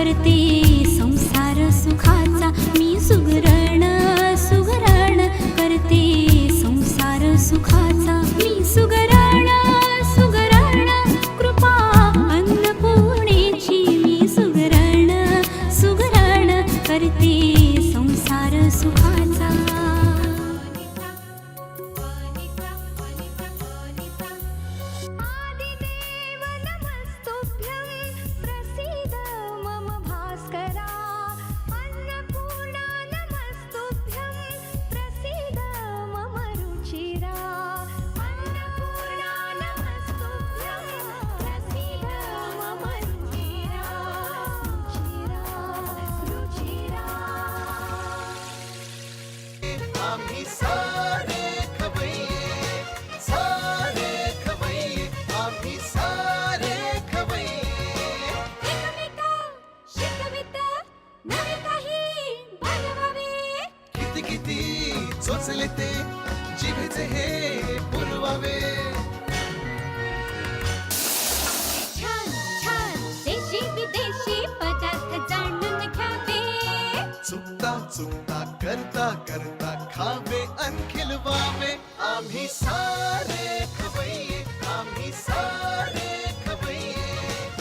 करती आम्ही सारे खवय्ये सारे खवय्ये आम्ही सारे खवय्ये एकमेका शिकवित नवे काही बनवावे किती किती चोचले ते जिभेचे चुकता चुकता करता करता खावे अन खिलवावे। आम्ही सारे खवय्ये आम्ही सारे खवय्ये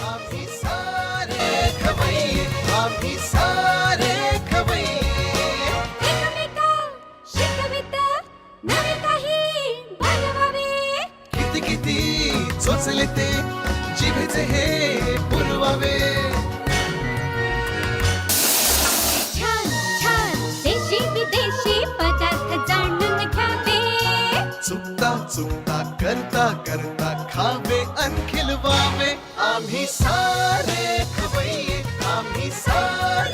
आम्ही सारे खवय्ये आम्ही सारे बनवावे किती किती चोचले ते जिभेचे हे पुरवावे। चुकता चुकता करता करता खावे अन वावे आम्ही सारे खवय्ये आम्ही सारे